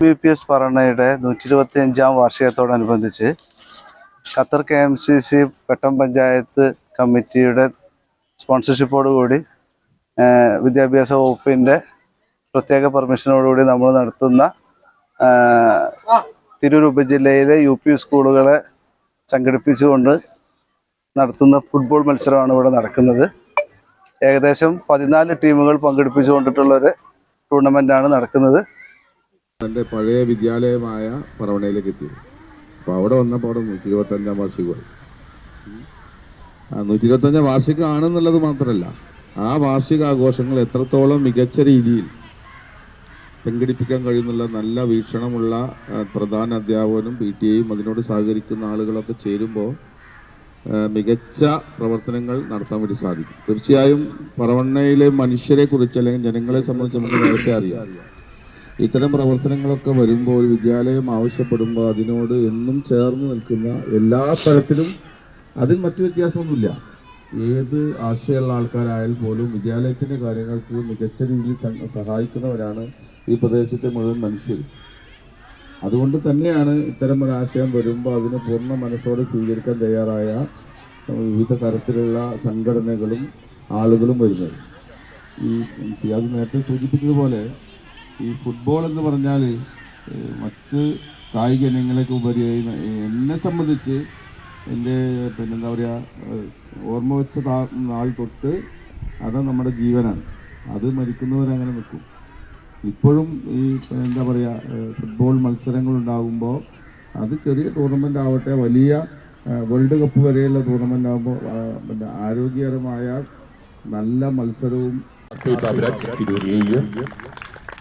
B P S പറണയുടെ നൂറ്റി ഇരുപത്തി അഞ്ചാം വാർഷികത്തോടനുബന്ധിച്ച് Qatar K M C C പെട്ടം panchayat കമ്മിറ്റിയുടെ സ്പോൺസർഷിപ്പോടുകൂടി വിദ്യാഭ്യാസ വകുപ്പിന്റെ പ്രത്യേക പെർമിഷനോടുകൂടി നമ്മൾ നടത്തുന്ന തിരൂർ ഉപജില്ലയിലെ യു പി സ്കൂളുകളെ സംഘടിപ്പിച്ചുകൊണ്ട് നടത്തുന്ന ഫുട്ബോൾ മത്സരമാണ് ഇവിടെ നടക്കുന്നത്. ഏകദേശം പതിനാല് ടീമുകൾ പങ്കെടുപ്പിച്ചുകൊണ്ടിട്ടുള്ളൊരു ടൂർണമെന്റാണ് നടക്കുന്നത്. തന്റെ പഴയ വിദ്യാലയമായ പറവണയിലേക്ക് എത്തി. അപ്പോൾ അവിടെ വന്നപ്പോൾ അവിടെ നൂറ്റി ഇരുപത്തഞ്ചാം വാർഷികമായി. നൂറ്റി ഇരുപത്തഞ്ചാം വാർഷികം ആണെന്നുള്ളത് മാത്രമല്ല ആ വാർഷിക ആഘോഷങ്ങൾ എത്രത്തോളം മികച്ച രീതിയിൽ സംഘടിപ്പിക്കാൻ കഴിയുന്നുള്ള നല്ല വീക്ഷണമുള്ള പ്രധാന അധ്യാപകനും പി ടി എയും അതിനോട് സഹകരിക്കുന്ന ആളുകളൊക്കെ ചേരുമ്പോൾ മികച്ച പ്രവർത്തനങ്ങൾ നടത്താൻ വേണ്ടി സാധിക്കും. തീർച്ചയായും പറവണ്ണയിലെ മനുഷ്യരെ കുറിച്ച് അല്ലെങ്കിൽ ജനങ്ങളെ സംബന്ധിച്ച് നമുക്ക് നേരത്തെ അറിയാം. ഇത്തരം പ്രവർത്തനങ്ങളൊക്കെ വരുമ്പോൾ വിദ്യാലയം ആവശ്യപ്പെടുമ്പോൾ അതിനോട് എന്നും ചേർന്ന് നിൽക്കുന്ന എല്ലാ തരത്തിലും അതിൽ മറ്റു വ്യത്യാസമൊന്നുമില്ല. ഏത് ആശയമുള്ള ആൾക്കാരായാലും പോലും വിദ്യാലയത്തിന്റെ കാര്യങ്ങൾക്ക് മികച്ച രീതിയിൽ സഹായിക്കുന്നവരാണ് ഈ പ്രദേശത്തെ മുഴുവൻ മനുഷ്യർ അതുകൊണ്ട് തന്നെയാണ് ഇത്തരം ഒരു ആശയം വരുമ്പോൾ അതിനെ പൂർണ മനസ്സോടെ സ്വീകരിക്കാൻ തയ്യാറായ വിവിധ തരത്തിലുള്ള സംഘടനകളും ആളുകളും വരുന്നത്. ഈ സിയാദ് നേരത്തെ സൂചിപ്പിച്ചതുപോലെ ഈ ഫുട്ബോൾ എന്ന് പറഞ്ഞാൽ മറ്റ് കായിക ഇനങ്ങളൊക്കെ ഉപരിയായി എന്നെ സംബന്ധിച്ച് എന്റെ പിന്നെന്താ പറയുക ഓർമ്മ വെച്ച നാൾ തൊട്ട് അത് നമ്മുടെ ജീവനാണ്. അത് മരിക്കുന്നവരങ്ങനെ നിൽക്കും. ഇപ്പോഴും ഈ എന്താ പറയുക ഫുട്ബോൾ മത്സരങ്ങൾ ഉണ്ടാകുമ്പോൾ അത് ചെറിയ ടൂർണമെന്റ് ആവട്ടെ വലിയ വേൾഡ് കപ്പ് വരെയുള്ള ടൂർണമെന്റ് ആകുമ്പോൾ പിന്നെ ആരോഗ്യകരമായ നല്ല മത്സരവും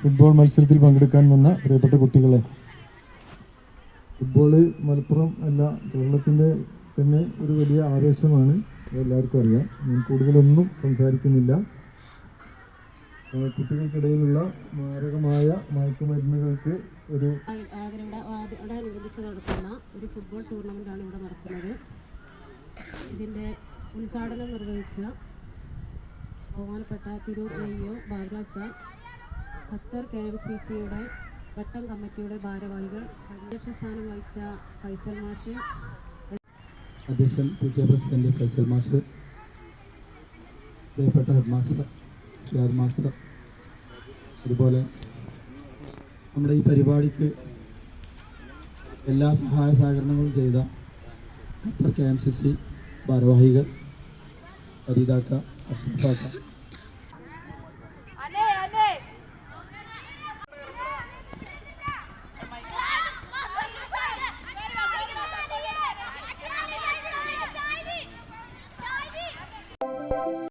ഫുട്ബോൾ മത്സരത്തിൽ പങ്കെടുക്കാൻ വന്ന പ്രിയപ്പെട്ട കുട്ടികളെ. ഫുട്ബോൾ മലപ്പുറം അല്ല കേരളത്തിന്റെ തന്നെ ഒരു വലിയ ആവേശമാണ്. എല്ലാവർക്കും അറിയാം. ഞാൻ കൂടുതലൊന്നും സംസാരിക്കുന്നില്ല. കുട്ടികൾക്കിടയിലുള്ള മാരകമായ മയക്കുമരുന്നുകൾക്ക് ഒരു അതോടനുബന്ധിച്ച് നടത്തുന്ന ഒരു ഫുട്ബോൾ ടൂർണമെന്റാണ് ഇവിടെ നടക്കുന്നത്. ഇതിന്റെ ഉദ്ഘാടനം നിർവഹിച്ച ബഹുമാനപ്പെട്ട Tirur A O Baburaj sir. Qatar K M C സിയുടെ വട്ടം കമ്മിറ്റിയുടെ ഭാരവാഹികൾ അധ്യക്ഷ സ്ഥാനം വഹിച്ച ഫൈസൽ മാഷ് അധ്യക്ഷൻ P T A president Faisal മാഷ് പ്രിയപ്പെട്ട ഹെഡ് മാസ്റ്റർ സിയാദ് മാസ്റ്റർ അതുപോലെ നമ്മുടെ ഈ പരിപാടിക്ക് എല്ലാ സഹായ സഹകരണങ്ങളും ചെയ്ത Qatar K M C C ഭാരവാഹികൾ ഫരീദാക്ക അഷ്റഫാക്ക